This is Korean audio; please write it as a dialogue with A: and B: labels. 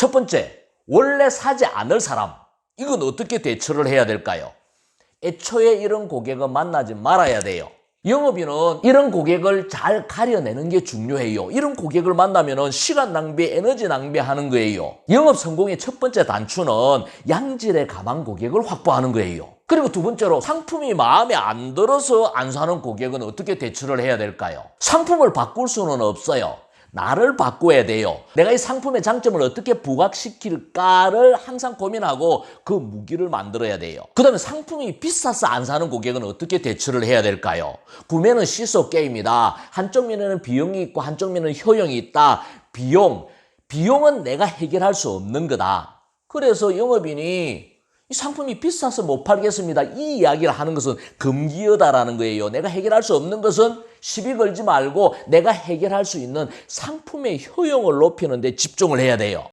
A: 첫 번째, 원래 사지 않을 사람. 이건 어떻게 대처를 해야 될까요? 애초에 이런 고객은 만나지 말아야 돼요. 영업인은 이런 고객을 잘 가려내는 게 중요해요. 이런 고객을 만나면 시간 낭비, 에너지 낭비하는 거예요. 영업 성공의 첫 번째 단추는 양질의 가망 고객을 확보하는 거예요. 그리고 두 번째로 상품이 마음에 안 들어서 안 사는 고객은 어떻게 대처를 해야 될까요? 상품을 바꿀 수는 없어요. 나를 바꿔야 돼요. 내가 이 상품의 장점을 어떻게 부각시킬까를 항상 고민하고 그 무기를 만들어야 돼요. 그 다음에 상품이 비싸서 안 사는 고객은 어떻게 대처를 해야 될까요? 구매는 시소 게임이다. 한쪽 면에는 비용이 있고 한쪽 면에는 효용이 있다. 비용. 비용은 내가 해결할 수 없는 거다. 그래서 영업인이 이 상품이 비싸서 못 팔겠습니다. 이 이야기를 하는 것은 금기어다라는 거예요. 내가 해결할 수 없는 것은 시비 걸지 말고 내가 해결할 수 있는 상품의 효용을 높이는 데 집중을 해야 돼요.